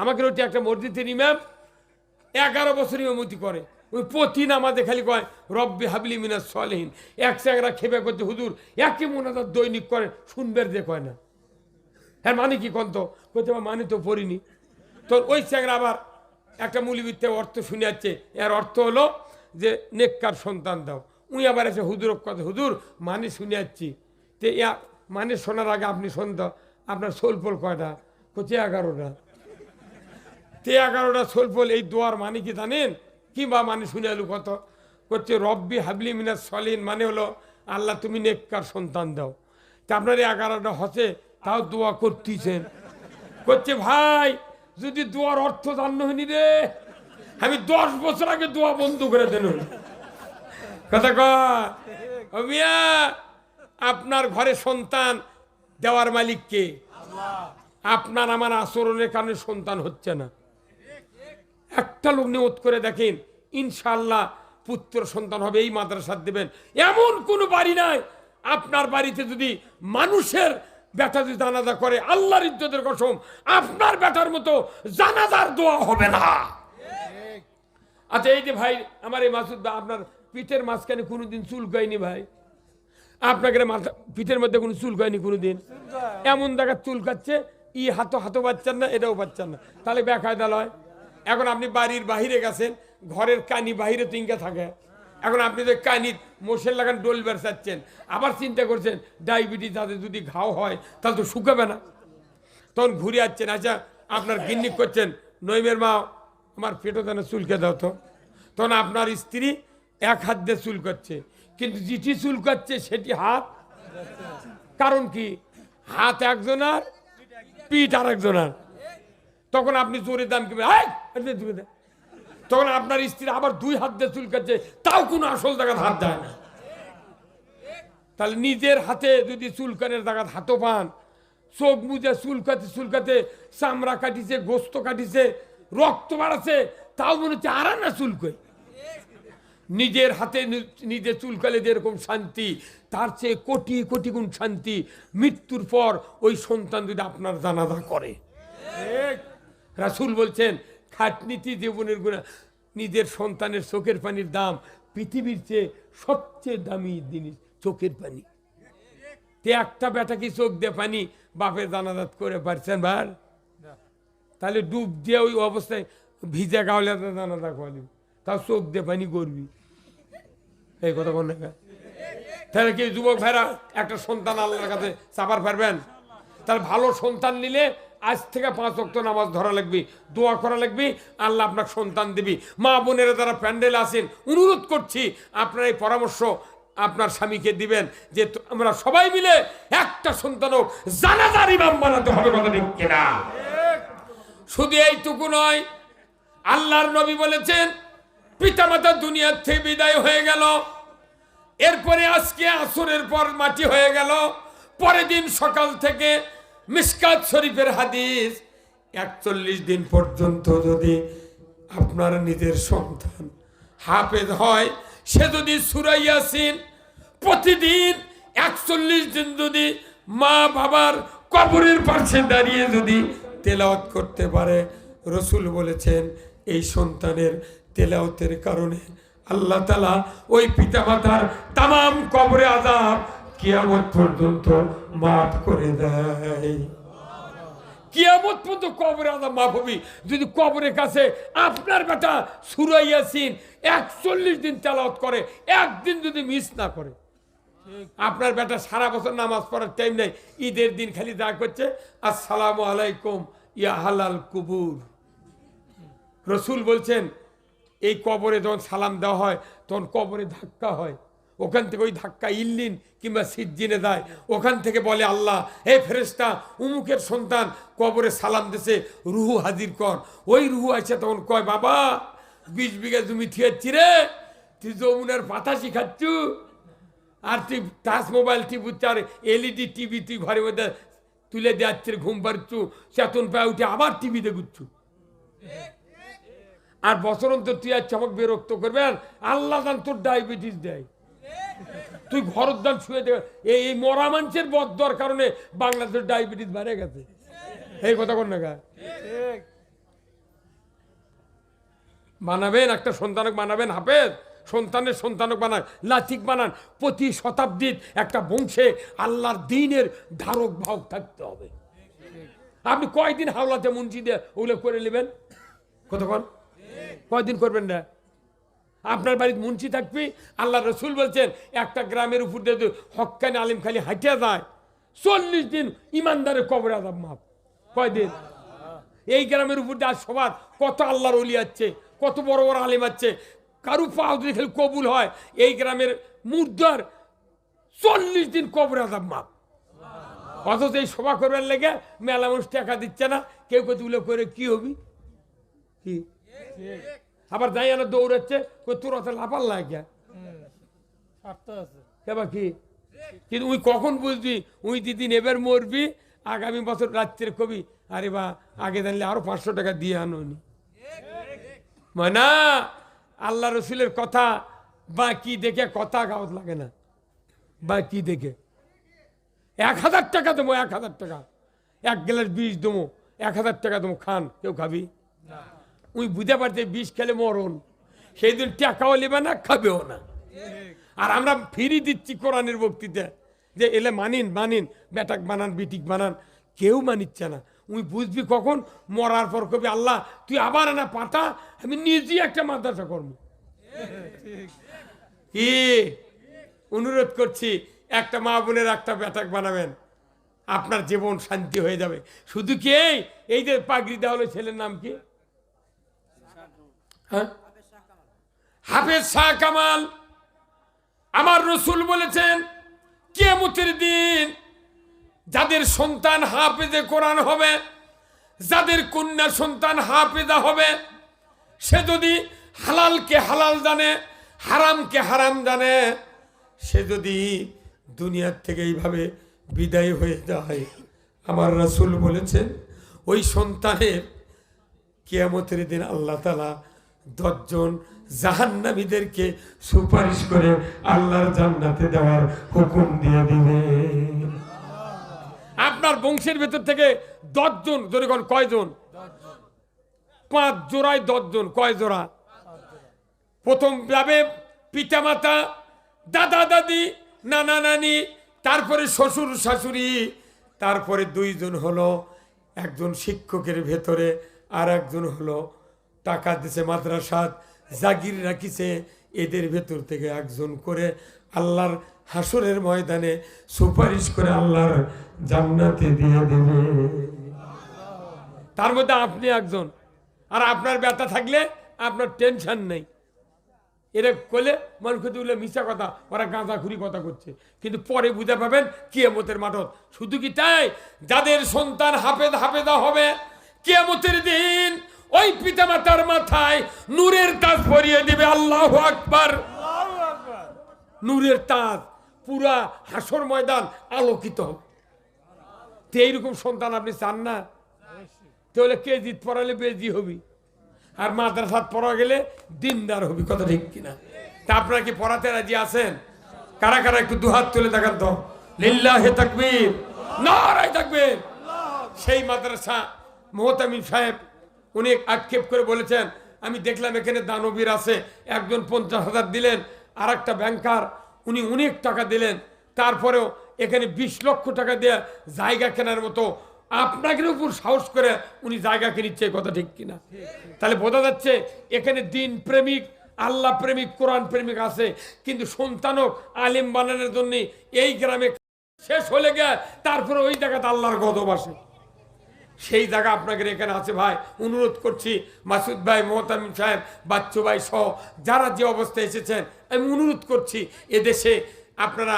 আমাকে ওটি একটা মসজিদের ইমাম, এগারো বছর ইমামতি করে। ওই প্রতি নামাজে খালি কয়, রব্বি হাবলি মিনাস সলহীন। এক চ্যাংরা খেপে করতে হুজুর, একই মোনাজাত দৈনিক করে শুনবের যে কয় না। হ্যাঁ মানে কি কন্ত? কইতে মানে তো পড়িনি। তো ওই চ্যাংরা আবার একটা মূলবিত্তে অর্থ শুনে যাচ্ছে এর অর্থ হলো যে, নেককার সন্তান দাও। উনি আবার এসে হুজুর কথা হুজুর মানে শুনে যাচ্ছি তো মানে শোনার আগে আপনি শুনতো, আপনার সোলপোল কয়টা? কোচে এগারোটা। তে এগারোটা সোলপোল এই দোয়ার মানে কি জানেন? কিংবা মানে শুনে এলু কত? করছে রব্বি হাবলি মিনাস সলিন মানে হলো আল্লাহ তুমি নেককার সন্তান দাও। তা আপনার এই এগারোটা হসে তাও দোয়া করতেছেন। করছে ভাই যদি দোয়ার অর্থ জান্ন হয়নি রে আমি দশ বছর আগে দোয়া বন্ধ করে দেন কথা কয় আপনার ঘরে সন্তান দেওয়ার মালিক কে? আপনার আমার আচরণের কারণে সন্তান হচ্ছে না। একটা লোক নিয়ত করে দেখেন ইনশাল্লাহ পুত্র সন্তান হবে এই মাদ্রাসার দেবেন। এমন কোনো বাড়ি নাই। আপনার বাড়িতে যদি মানুষের বেটা যদি জানাজা করে আল্লাহর ইজ্জতের কসম আপনার বেটার মতো জানাজার দোয়া হবে না। আচ্ছা এই যে ভাই আমার এই মাসুদ আপনার পিঠের মাঝখানে কোনোদিন চুল গায়নি ভাই? আপনাকে মাথা পিঠের মধ্যে কোনো চুল গায়নি কোনোদিন? এমন দেখা চুল কাচ্ছে ই হাতো হাতো পাচ্ছেন না এটাও পাচ্ছেন না। তাহলে বেকায়দা লয়। এখন আপনি বাড়ির বাহিরে গেছেন, ঘরের কানি বাহিরে তিনকে থাকে। এখন আপনি যে কানি মোষের লাগান ডোল বেরসাচ্ছেন আবার চিন্তা করছেন, ডায়াবেটিস তাদের যদি ঘাও হয়, তাহলে তো শুকাবে না। তখন ঘুরে আসছেন আচ্ছা আপনার গিন্নিক করছেন, নইমের মা, আমার পেটো যেন চুলকে দাও তো। তখন আপনার স্ত্রী এক হাত দিয়ে চুল করছে কিন্তু যেটি চুল করছে সেটি হাত। কারণ কি? হাত একজনার, পিঠ আর একজনার তখন আপনি জোরে দাম কি তখন আপনার স্ত্রী আবার দুই হাত দিয়ে চুল কাটছে তাও কোনো আসল জায়গায় হাত দেয় না। তাহলে নিজের হাতে যদি চুলকানের জায়গায় হাতও পান, চোখ মুজে চুলকাতে চুলকাতে, চামড়া কাটিছে, গোস্ত কাটিছে, রক্ত বাড়াচ্ছে, তাও মনে হচ্ছে আর না চুলকই নিজের হাতে নিজে চুলকালে যেরকম শান্তি, তার চেয়ে কোটি কোটি গুণ শান্তি, মৃত্যুর পর ওই সন্তান যদি আপনার জানাজা করে। রাসুল বলছেন খাটনীতি জীবনের গুণা নিজের সন্তানের চোখের পানির দাম পৃথিবীর চেয়ে সবচেয়ে দামি জিনিস চোখের পানি। তে একটা বেটা কি চোখ দিয়ে পানি? বাপের জানাজাত করে পারছেন ভার তাহলে ডুব দিয়ে ওই অবস্থায় ভিজা গাওলে জানাজা করবি তাও চোখ দিয়ে পানি করবি। এই কথা কোন না তাহলে কি যুবক ভাইরা একটা সন্তান আল্লাহর কাছে চাপার পারবেন? তাহলে ভালো সন্তান নিলে আজ থেকে পাঁচ অক্ট নামাজ ধরা লাগবে, দোয়া করা লাগবে, আল্লাহ আপনার সন্তান দিবি। মা বোনেরা যারা প্যান্ডেল আসেন অনুরোধ করছি, আপনার এই পরামর্শ আপনার স্বামীকে দিবেন, যে আমরা সবাই মিলে একটা সন্তান হোক জানাজার ইমাম বানাতে হবে কথা ঠিক কিনা। শুধু এইটুকু নয়, আল্লাহর নবী বলেছেন, পিতামাতা দুনিয়ার থেকে বিদায় হয়ে গেল, এরপরে আজকে আসরের পর মাটি হয়ে গেল, পরের দিন সকাল থেকে মিসকাত শরীফের হাদিস একচল্লিশ দিন পর্যন্ত যদি আপনার নিজের সন্তান হাফেজ হয়, সে যদি সুরাইয়াসিন প্রতিদিন একচল্লিশ দিন যদি মা বাবার কবরের পাশে দাঁড়িয়ে যদি তেলাওয়াত করতে পারে, রসুল বলেছেন এই সন্তানের তেলাওতের কারণে আল্লাহ তালা ওই পিতামাতার তাম কবরে আজাব কিয়ামত পর্যন্ত মাফ করে দেয়। কিয়ামত পর্যন্ত কবরে আজাব মাফ হবি। যদি কবরের কাছে আপনার বেটা সুরাইয়াসিন একচল্লিশ দিন তেলাওত করে, একদিন যদি মিস না করে, আপনার বেটা সারা বছর নামাজ পড়ার টাইম নেই, ঈদের দিন খালি যা করছে, আসসালামু আলাইকুম, ইয়া হালাল কুবুর। রসুল বলছেন, এই কবরে যখন সালাম দেওয়া হয়, তখন কবরে ধাক্কা হয়। ওখান থেকে ওই ধাক্কা ইল্লিন কিংবা সিজ্জিনে দেয় ওখান থেকে বলে আল্লাহ, হে ফেরেস্তা উমুকের সন্তান কবরে সালাম দেশে রুহু হাজির কর। ওই রুহু আছে তখন কয়, বাবা, বিশ বিঘা জমি থিয়েছি রে, তুই যমুনার পাতা শিখাচ্ছু আর তুই টাচ মোবাইল টিপু আর এলইডি টিভি তুই ঘরের মধ্যে তুলে দেওয়াচ্ছে ঘুম পাচ্ছু চেতন পায়ে উঠে আবার টিভি দেখুচ্ছু আর বছর অন্তর তুই আর চমক বিরক্ত করবে, আর আল্লাহ তোর ডায়াবেটিস দেয়। তুই ঘরের দান শুয়ে দেবে এই মরা মানুষের বদর কারণে বাংলাদেশের ডায়াবেটিস বেড়ে গেছে। এই কথা কোন না বানাবেন, একটা সন্তানক বানাবেন, হাফেজ। সন্তানের সন্তানক বানান লাথিক বানান। প্রতি শতাব্দীর একটা বংশে আল্লাহর দিনের ধারক ভাগ থাকতে হবে। আপনি কয়দিন হাওলাতে দিয়ে ওগুলো করে নেবেন? কতক্ষণ কয়দিন করবেন না? আপনার বাড়িতে মুন্সি থাকবি, আল্লাহ রসুল বলছেন, একটা গ্রামের উপর দিয়ে যদি হক্কানি আলিম খালি হাঁটিয়া যায়, চল্লিশ দিন ইমানদারের কবর আদাব মাপ কয়দিন? এই গ্রামের উপর দিয়ে সবার কত আল্লাহর অলি আছে, কত বড় বড় আলিম আছে, কারু পাও যদি খালি কবুল হয়, এই গ্রামের মুর্দার চল্লিশ দিন কবর আদাব মাপ অথচ এই সভা করবার লেগে মেলা মানুষ টাকা দিচ্ছে না, কেউ কেউ তুলে করে কি হবি? কি? আবার যাই না দৌড়াচ্ছে কই তোর অত লাফাল লাগে? এবার কি? কিন্তু উই কখন বুঝবি? উই দিদি এবার মরবি আগামী বছর রাত্রের কবি। আরে বা আগে জানলে আরও পাঁচশো টাকা দিয়ে আনোনি। মানা আল্লাহ রসুলের কথা বা কি দেখে কথা কাগজ লাগে না। বা কি দেখে। এক হাজার টাকা দেবো এক হাজার টাকা। এক গ্লাস বিষ দেবো এক হাজার টাকা দেবো খান। কেউ খাবি? উই বুঝতে পারছে বিষ খেলে মরণ। সেই দিন টাকাও নেবে না, খাবেও না। আর আমরা ফিরি দিচ্ছি কোরআনের বক্তৃতা যে, এলে মানিন মানিন, বেটাক বানান, বিটিক বানান। কেউ মানিচ্ছে না। উই বুঝবি কখন? মরার পর কবি, আল্লাহ, তুই আবার না পাঠা আমি নিজেই একটা মাদ্রাসা করব। কি অনুরোধ করছি, একটা মা বোনের একটা বেটাক বানাবেন, আপনার জীবন শান্তি হয়ে যাবে। শুধু কি এই যে পাগড়ি দেওয়া হলো, ছেলের নাম কি? হ্যাঁ? হাফেজ শাহ কামাল, আমার রসুল বলেছেন কেমতের দিন যাদের সন্তান হাফেজে কোরআন হবে, যাদের কন্যা সন্তান হাফেজা হবে, সে যদি হালালকে হালাল জানে, হারামকে হারাম জানে, সে যদি দুনিয়ার থেকে এইভাবে বিদায় হয়ে যায়। আমার রাসূল বলেছেন, ওই সন্তানের কেয়ামতের দিন আল্লাহ তালা দশজন জাহান্নামীদেরকে সুপারিশ করে আল্লাহর জান্নাতে দেওয়ার হুকুম দিয়ে দিবে। আপনার বংশের ভেতর থেকে দশজন, জোরে কোন কয়জন? পাঁচ জোড়ায় দশজন, কয় জোড়া? প্রথম যাবে পিতামাতা, দাদা দাদি, নানা নানি, তারপরে শ্বশুর শাশুড়ি, তারপরে দুইজন হলো একজন শিক্ষকের ভেতরে আর একজন হলো টাকা দিছে মাদ্রাসাত, জাগির রাখিছে এদের ভেতর থেকে একজন করে আল্লাহর হাসরের ময়দানে সুপারিশ করে আল্লাহর জান্নাতে দিয়ে দেবে। তার মধ্যে আপনি একজন। আর আপনার ব্যথা থাকলে আপনার টেনশন নেই। এরা করলে মানুষ কিন্তু বলে মিশা কথা, ওরা গাঁজা খুরি কথা করছে। কিন্তু পরে বুঝে পাবেন কিয়ামতের মাঠত। শুধু কি তাই? যাদের সন্তান হাফেদ হাফেদা হবে, কিয়ামতের দিন ওই পিতামাতার মাথায় নূরের তাজ ভরিয়ে দিবে, আল্লাহ আকবার। নূরের তাজ, পুরা হাসর ময়দান আলোকিত হবে। এইরকম সন্তান আপনি চান না? তাহলে কেজিত পড়ালে বেজি হবি? আর মাদ্রাসাত পড়া গেলে দিনদার হবি, কথা ঠিক কিনা? তা আপনারা কি পড়াতে রাজি আছেন? কারা কারা একটু দুহাত তুলে দেখান তো? লিল্লাহে তাকবীর, নারায় তাকবীর। সেই মাদ্রাসা মোহতামিন সাহেব উনি আক্ষেপ করে বলেছেন, আমি দেখলাম এখানে দানবীর আছে, একজন পঞ্চাশ হাজার দিলেন আর একটা ব্যাংকার, উনি অনেক টাকা দিলেন, তারপরেও এখানে বিশ লক্ষ টাকা দিয়ে জায়গা কেনার মতো আপনাকে উপর সাহস করে উনি জায়গা কিনিচ্ছে কথা ঠিক কিনা? তাহলে বোঝা যাচ্ছে এখানে দিন প্রেমিক, আল্লাহ প্রেমিক, কোরআন প্রেমিক আছে, কিন্তু সন্তানক আলিম বানানোর জন্য এই গ্রামে শেষ হলে গে তারপরে ওই জায়গাতে আল্লাহর গদব আসে। সেই জায়গা আপনাদের এখানে আছে ভাই। অনুরোধ করছি মাসুদ ভাই মোহতামিম সাহেব, বাচ্চু ভাই সহ যারা যে অবস্থায় এসেছেন, আমি অনুরোধ করছি এদেশে আপনারা